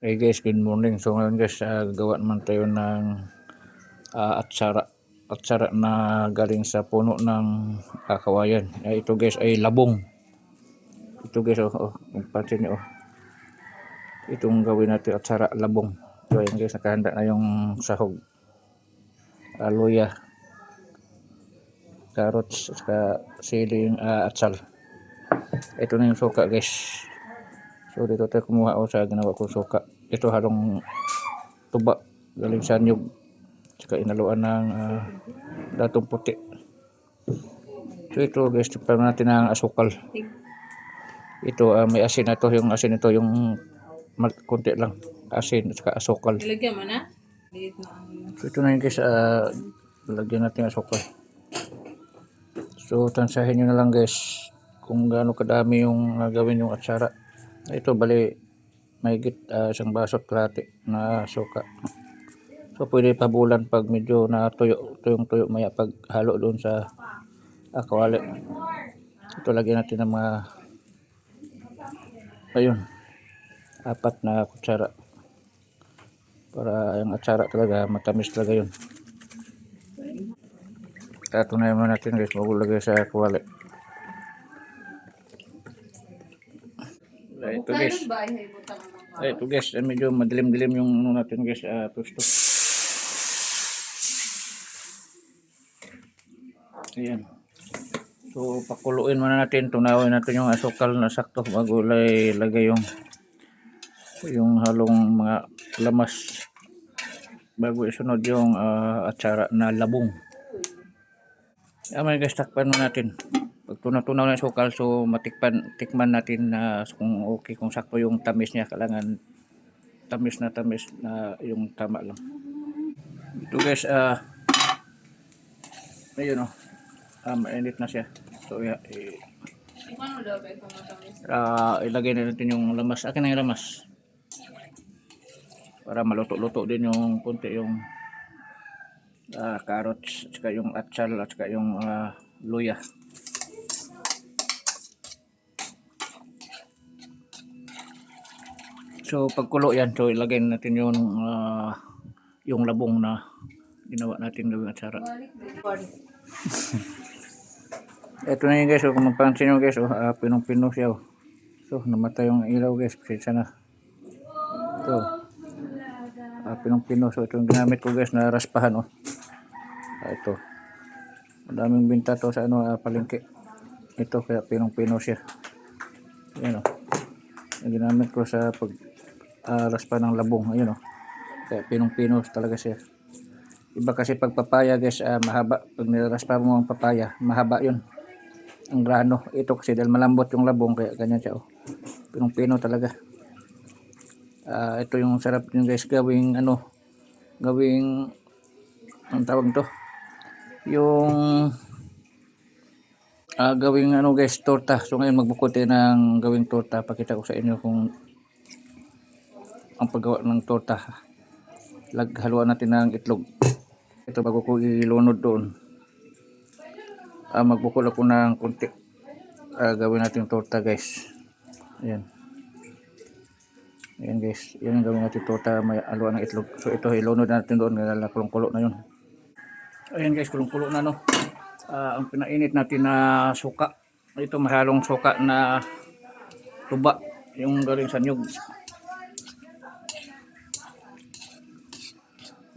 Hey guys, good morning. So ngayon guys, ah, gawa naman tayo ng ah, atsara. Atsara na galing sa puno ng ah, kawayan. Ah, ito guys ay labong. Ito guys, oh, oh pansin niyo, oh. Itong gawin natin atsara labong. So ayan guys, nakahanda na yung sahog. Ah, luya. Carrots, saka siling ah, atsal. Ito na yung suka guys. So dito tayo kumuha o sa ginawa ko suka. Ito halong tuba galing sa nyug. Saka inaluan ng ah, datong puti. So ito guys, tipan natin ng asukal. Ito ah, may asin na to, yung asin ito yung konti lang. Asin at saka asukal. Ilagyan mo na. So ito na yung guys, ah, lagyan natin asukal. So tansahin nyo na lang guys kung gaano kadami yung ah, gawin yung atsara. Ito bali mahigit ah, isang baso at kalahati na suka. So pwede pabulan pag medyo na tuyo, tuyong tuyo maya pag halo doon sa akwali. Ito lagyan natin ng mga ayun apat na kutsara para yung atsara talaga matamis talaga yun. Na naman natin guys, bago lagay sa kuwali. Ay, ito guys. Ay mga Ay, ito guys, eh, medyo madilim-dilim yung ano natin guys, ah, pwesto. Ayan. So, pakuluin muna natin, tunawin natin yung asukal na sakto bago lay, lagay yung yung halong mga lamas bago isunod yung ah, atsara na labong. Ayan guys, takpan muna natin. Pag tunaw-tunaw na sukal, so matikpan, tikman natin na kung okay, kung sakto yung tamis niya. Kailangan tamis na tamis na yung tama lang. Ito guys, ah, ayun oh, ah, mainit na siya. So, yeah, eh, ah, ilagay na natin yung lamas. Akin na yung lamas. Para maluto-luto din yung punti yung ah, carrots, at saka yung atsal, at saka yung ah, luya. So pagkulo yan, so ilagay natin yung ah, yung labong na ginawa natin gawing atsara. Ito na yun guys, oh, kung mapansin nyo guys, oh, ah, pinong-pino siya. Oh. So namatay yung ilaw guys, pasensya na. Ito. Ah, pinong-pino. So ito yung ginamit ko guys na raspahan. Oh. Ah, ito. Madaming binta to sa ano, ah, palengke. Ito kaya pinong-pino siya. Ayan oh. Yung ginamit ko sa pag ah, raspa ng labong. Ayun oh. Kaya pinong-pino talaga siya. Iba kasi pag papaya guys, ah, mahaba. Pag nilaraspa mo ang papaya, mahaba yun. Ang grano. Ito kasi dahil malambot yung labong, kaya ganyan siya. Oh. Pinong-pino talaga. Ah, ito yung sarap yung guys gawing ano, gawing ang tawag to. Yung ah, gawing ano guys, torta. So ngayon magbuko tayo ng gawing torta. Pakita ko sa inyo kung ang paggawa ng torta. Laghaluan natin ng itlog. Ito bago ko ilunod doon. Ah, magbukol ako ng konti. Ah, gawin natin torta guys. Ayan. Ayan guys. Yan ang gawin natin torta. May aluan ng itlog. So ito ilunod natin doon. Nalala kulong-kulo na yun. Ayan guys. Kulong-kulo na no. Ah, ang pinainit natin na suka. Ito mahalong suka na tuba. Yung galing sa nyug.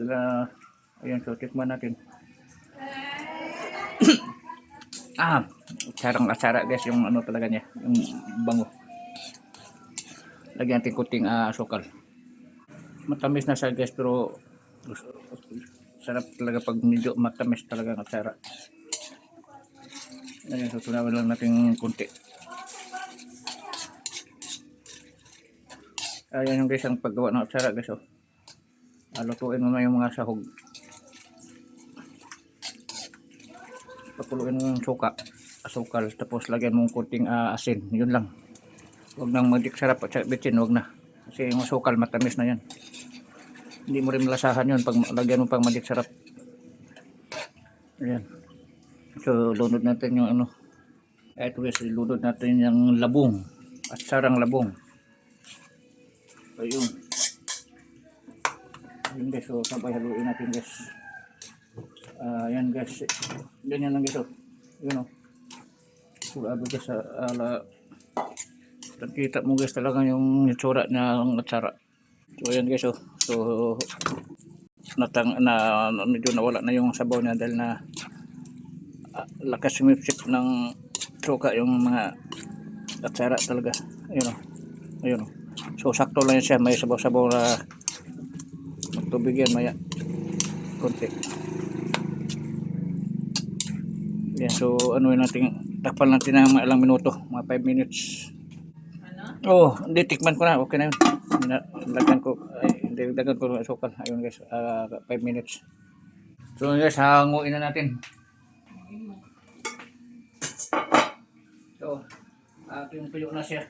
Dala, ayan, so tikman natin. ah, sarang asara guys, yung ano talaga niya, yung bango. Lagyan natin kuting ah, asukal. Matamis na siya guys, pero sarap talaga pag medyo matamis talaga ang asara. Ayan, so tunawin lang natin kunti. Ayan yung guys, ang paggawa ng asara guys, oh. Ah, lutuin mo na yung mga sahog. Pakuluin mo yung suka, asukal, tapos lagyan mo kunting ah, asin. Yun lang. Huwag nang magdik sarap at sa bitsin, huwag na. Kasi yung asukal, matamis na yan. Hindi mo rin malasahan yun pag lagyan mo pang madik sarap. Ayan. So, lunod natin yung ano. Ito guys, lunod natin yung labong. At sarang labong. Yun guys, so sabay haluin natin guys. Ah, yan guys. Ganyan lang guys, oh. Yun oh. Surado guys sa ala. Kita mo guys talaga yung itsura ng atsara. So yan guys, oh. So natang na medyo nawala na yung sabaw niya dahil na ah, lakas sumipsip ng suka yung mga atsara talaga. Ayun oh. Ayun oh. So sakto lang siya, may sabaw-sabaw na magtubig yan maya. Konti. Yan, so ano yun natin, takpan natin ng mga ilang minuto, mga 5 minutes. Ano? Oh, hindi tikman ko na, okay na yun. Na- Lagyan ko, ay, hindi lagyan ko ng asukal. Ayun guys, 5 minutes. So guys, hanguin na natin. So, uh, yung tuyo na siya.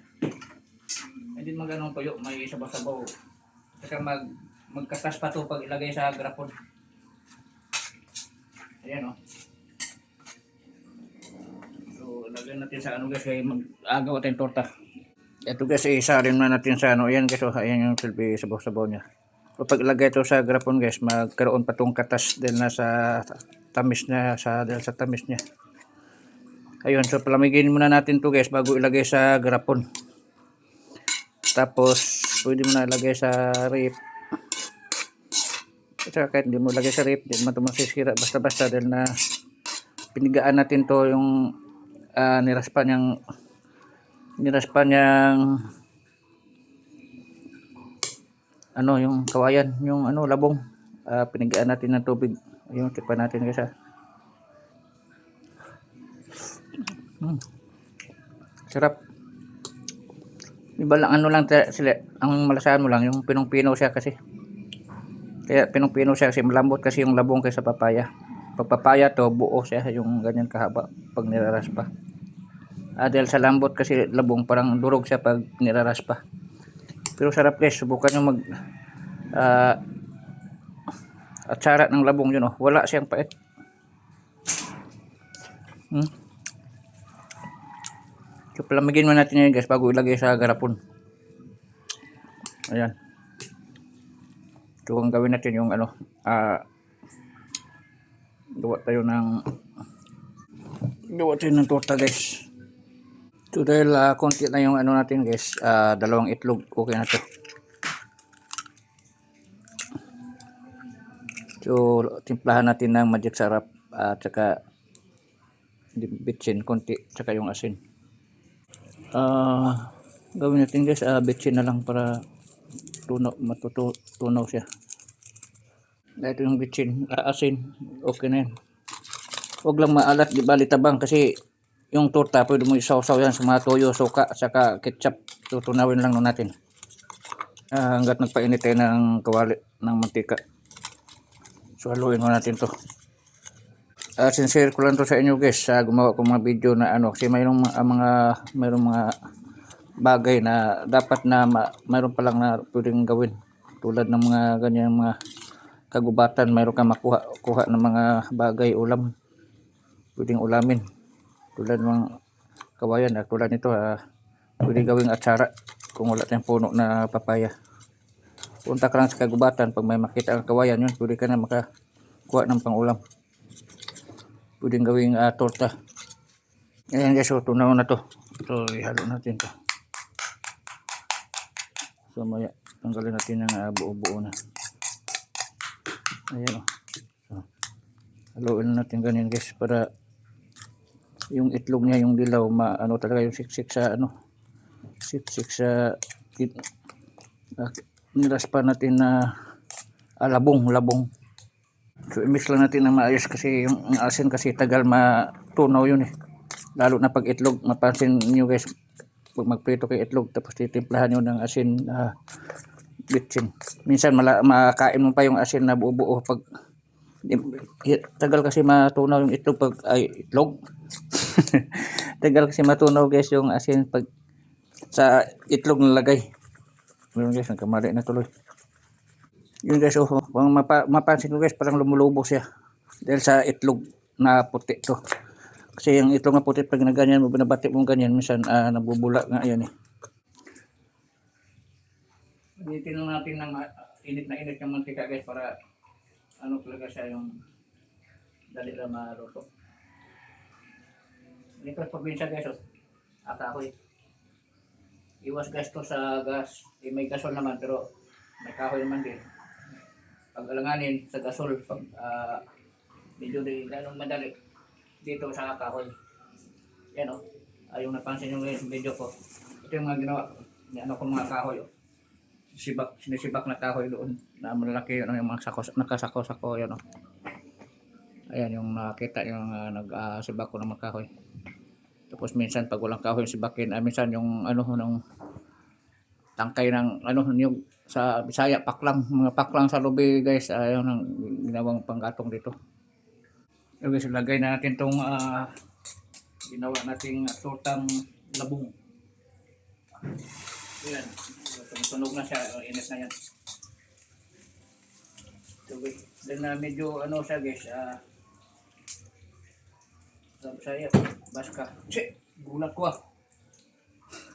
Hindi magano'ng tuyo, may sabaw-sabaw. Saka mag, magkatas pa to pag ilagay sa grapon. Ayan o. Oh. So, lagyan natin sa ano guys, ay mag-agaw tayong torta. Ito guys, isa rin na natin sa ano. Ayan guys, oh, ayan yung silbi sabaw-sabaw niya. So, pag ilagay ito sa grapon guys, magkaroon pa tong katas dahil na sa tamis niya, sa, dahil sa tamis niya. Ayun, so palamigin muna natin to guys bago ilagay sa grapon. Tapos, pwede mo na ilagay sa rip. At saka kahit hindi mo ilagay sa rip, hindi mo ito masisira basta-basta dahil na pinigaan natin to yung uh, niraspan niyang niraspan niyang ano yung kawayan yung ano labong Ah, pinigaan natin ng tubig ayun tikpan natin guys ha Hmm. Sarap. Iba lang ano lang sila, ang malasahan mo lang yung pinong-pino siya kasi. Kaya pinong-pino siya kasi malambot kasi yung labong kaysa papaya. Pag papaya to buo siya yung ganyan kahaba pag niraras pa. Ah, dahil sa lambot kasi labong parang durog siya pag niraras pa. Pero sarap guys, subukan nyo mag ah atsara ng labong yun oh. Wala siyang pait. Hmm? So, palamigin mo natin yun guys bago ilagay sa garapon. Ayan. So, ang gawin natin yung ano, ah, gawa tayo ng gawa tayo ng torta guys. So, dahil ah, konti na yung ano natin guys, ah, dalawang itlog, okay na to. So, timplahan natin ng magic sarap at saka bitsin konti, saka yung asin. Ah, gawin natin guys, ah, bitsin na lang para tunaw, matutunaw siya. Ito yung bitsin, ah, asin, okay na yan. Huwag lang maalat, di bali tabang kasi yung torta, pwede mo isaw-saw yan sa mga toyo, suka, saka ketchup. Tutunawin lang nun natin. Ah, hanggat nagpainit tayo ng kawali ng mantika. So, haluin mo natin to. Ah, sincere ko lang to sa inyo guys sa gumawa ko mga video na ano kasi mayroong mga, mga mayroong mga bagay na dapat na ma, mayroon pa lang na pwedeng gawin. Tulad ng mga ganyan mga kagubatan mayroon kang makuha kuha ng mga bagay ulam. Pwedeng ulamin. Tulad ng kawayan at tulad nito ah, pwede gawing atsara kung wala tayong puno na papaya. Punta ka lang sa kagubatan pag may makita ang kawayan yun pwede ka na makakuha ng pangulam. Pwedeng gawing ah, torta. Ayan guys so tunaw na to. So ihalo natin to so maya tanggalin natin ng ah, buo-buo na. Ayan o so, haluin natin ganyan guys para yung itlog niya yung dilaw ma ano talaga yung siksik sa ano siksik sa kit, uh, natin na ah, labong labong. So, i-mix lang natin na maayos kasi yung ang asin kasi tagal matunaw yun eh. Lalo na pag itlog, mapansin nyo guys, pag magprito kay itlog, tapos titimplahan nyo ng asin na bitsin. Minsan mala, makain mo pa yung asin na buo-buo pag tagal kasi matunaw yung itlog pag ay itlog. tagal kasi matunaw guys yung asin pag sa itlog nalagay. Meron guys, nagkamali na tuloy. Yun guys, oh, kung mapa, mapansin ko guys, parang lumulubo siya. Dahil sa itlog na puti to. Kasi yung itlog na puti, pag naganyan mo, binabati mo ganyan, minsan ah, nabubula nga yan eh. Initin lang natin ng ah, init na init yung mantika guys para ano talaga siya yung dali lang maluto. Dito sa probinsya guys, oh. Ata ako eh. Iwas gasto sa gas. Eh, may gasol naman pero may kahoy naman din. Pag alanganin sa gasol, pag ah, medyo di ganun madali dito sa kahoy. Yan o. Oh. Ayong napansin nyo ngayon sa video ko. Ito yung mga ginawa. Ano ko mga kahoy. Oh. Sibak, sinisibak na kahoy doon. Na malalaki yun. oh, Yung mga sakos, nakasako-sako. Yan o. Ayan yung nakita yung uh, nag-sibak ko ng mga kahoy. Tapos minsan pag walang kahoy sibakin, ah, minsan yung ano ng tangkay ng ano yung sa Bisaya paklang, mga paklang sa lubi guys, ayaw nang ginawang panggatong dito. Okay, so lagay na natin tong ah, ginawa nating tortang labong. Yan. Tumutunog na siya, oh, init na yan. Okay. Then na medyo ano siya guys, ah sabi saya, baska. Che, gulat ko ah.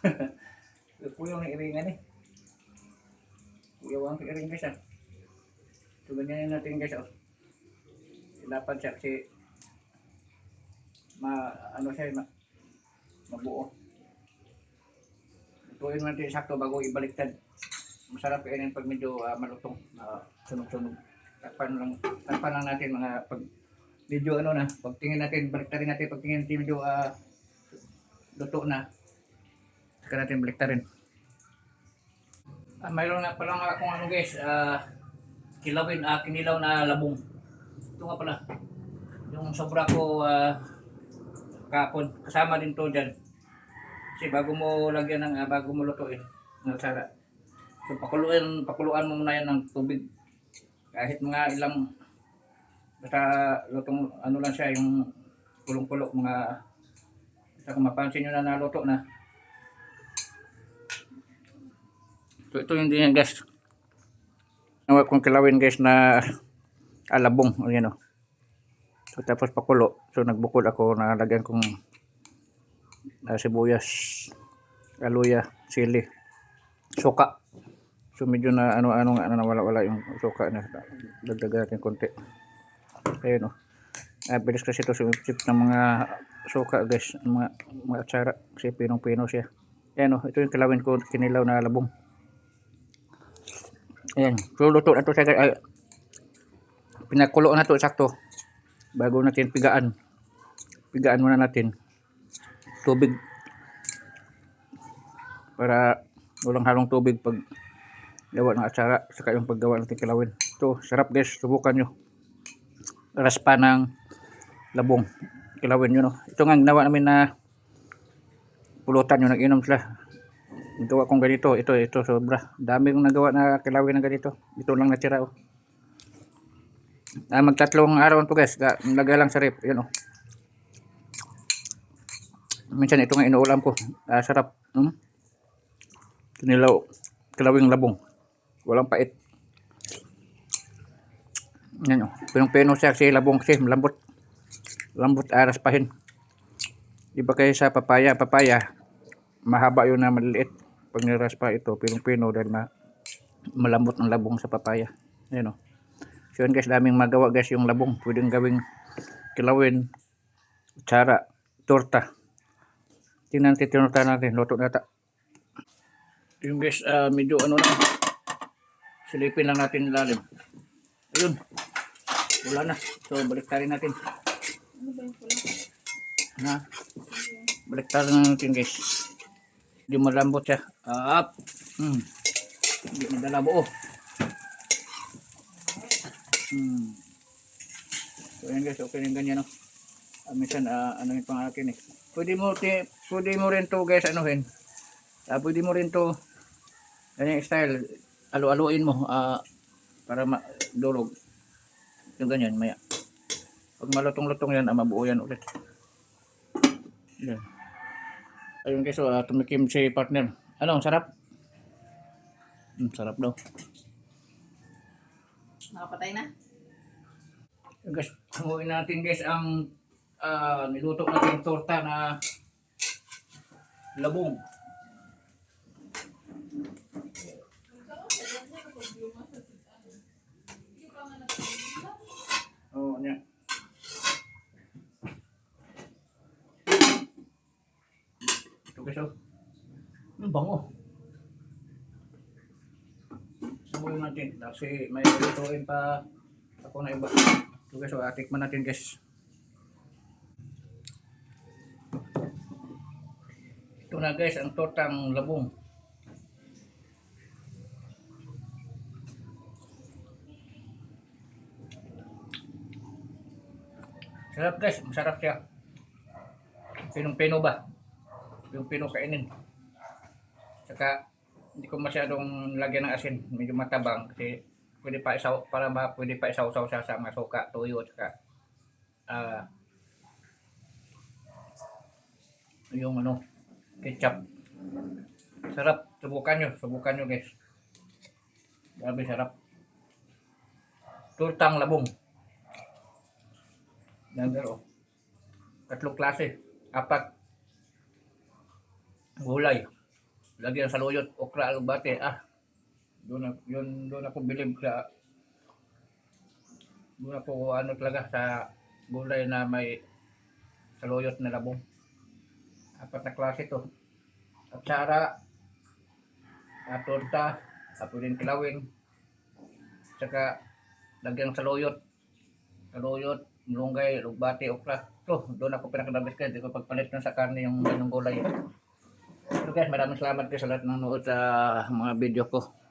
Kuya yung iringan eh. Kuya ang iring guys ah. So ganyan natin guys oh. Dapat siya kasi ma ano siya ma, mabuo. Ituin natin sakto bago ibaliktad. Masarap kainin pag medyo ah, malutong, uh, sunog-sunog. Takpan lang, takpan lang natin mga pag medyo ano na, pagtingin natin, baliktarin natin, pagtingin natin medyo ah, luto na. Saka natin baliktarin. Ah, mayroon na pala nga akong ano guys, ah, kilawin, ah, kinilaw na labong. Ito nga pala. Yung sobra ko ah, kapon, kasama din to dyan. Kasi bago mo lagyan ng, ah, bago mo lutuin, ng sara. So pakuluan, pakuluan mo muna yan ng tubig. Kahit mga ilang Basta lutong ano lang siya yung kulong-kulo mga basta kung mapansin nyo na naluto na. So ito yung din guys. Nawa kong kilawin guys na alabong. O yan o. Tapos pakulo. So nagbukod ako nalagyan kong uh, sibuyas, aluya, sili, suka. So medyo na ano-ano nga na nawala-wala yung suka na dagdagan natin konti. Ayun o. Ah, bilis kasi ito sumipsip ng mga suka guys. Mga, mga atsara. Kasi pinong-pino siya. Ayan o. Ito yung kilawin ko. Kinilaw na labong. Ayan. So luto na ito siya guys. Pinakulo na ito sakto. Bago natin pigaan. Pigaan muna natin. Tubig. Para walang halong tubig pag gawa ng atsara. Saka yung paggawa natin kilawin. Ito. Sarap guys. Subukan nyo raspa ng labong kilawin yun no. ito nga ginawa namin na pulutan yung nag-inom sila nagawa kong ganito ito ito sobra dami kong nagawa na kilawin na ganito ito lang natira oh. Ah, magtatlong araw to guys Ga- lagay lang sa rep yun oh. minsan ito nga inuulam ko ah, sarap hmm? kinilaw kilawing labong walang pait yan o. Pinong-pino siya kasi labong kasi malambot. Lambot aras pahin. Iba kayo sa papaya. Papaya, mahaba yun na maliliit. Pag niraspa ito, pinong-pino dahil ma malambot ang labong sa papaya. Yan o. So yun guys, daming magawa guys yung labong. Pwedeng gawing kilawin, tsara, torta. Tingnan natin, tinurta natin. Luto na ta. Yung guys, ah, medyo ano na. Silipin lang natin ilalim. Ayun. Wala na. So, baliktarin natin. Ano ba yung pula? Ha? Baliktarin na natin, guys. Hindi malambot siya. Up. Hmm. Hindi madala buo. Hmm. So, yan guys. Okay rin ganyan, no? Ah, minsan, ah, ano yung pang akin, eh. Pwede mo, pwede mo rin to, guys, anuhin. Ah, pwede mo rin to, ganyan style, alu-aluin mo, ah, para madulog. Yung ganyan, maya. Pag malutong-lutong yan, ah, mabuo yan ulit. Yan. Ayun guys, so, ah, tumikim si partner. Ano, sarap? Hmm, sarap daw. Nakapatay na? Guys, hanguin natin guys ang uh, niluto natin torta na labong. Oh, niya. Ito guys oh. Ang bango. Sabuhin natin. Kasi may lutuin pa ako na iba. So guys, so, atikman natin guys. Ito na guys, ang tortang labong. Sarap guys, masarap siya. Pinong-pino ba? Yung pino kainin. Saka, hindi ko masyadong lagyan ng asin. Medyo matabang kasi pwede pa isaw, para ma, pwede pa isaw-saw sa mga suka, tuyo, at saka ah yung ano, ketchup. Sarap. Subukan nyo. Subukan nyo guys. Grabe sarap. Turtang labong. Yan pero. Tatlong klase. Apat. Gulay. Lagyan sa luyot. Okra, alubate. Ah. Doon, na- yun, doon ako bilib sa doon ako ano talaga sa gulay na may saluyot na labong. Apat na klase to. Atsara, at torta, at pwedeng kilawin, tsaka lagyan ng saluyot, saluyot, mulunggay, lugbati, okra. To, doon ako pinakadabis ka, hindi ko pagpalit na sa karne yung ganong gulay. So guys, maraming salamat kayo sa lahat ng nanood sa mga video ko.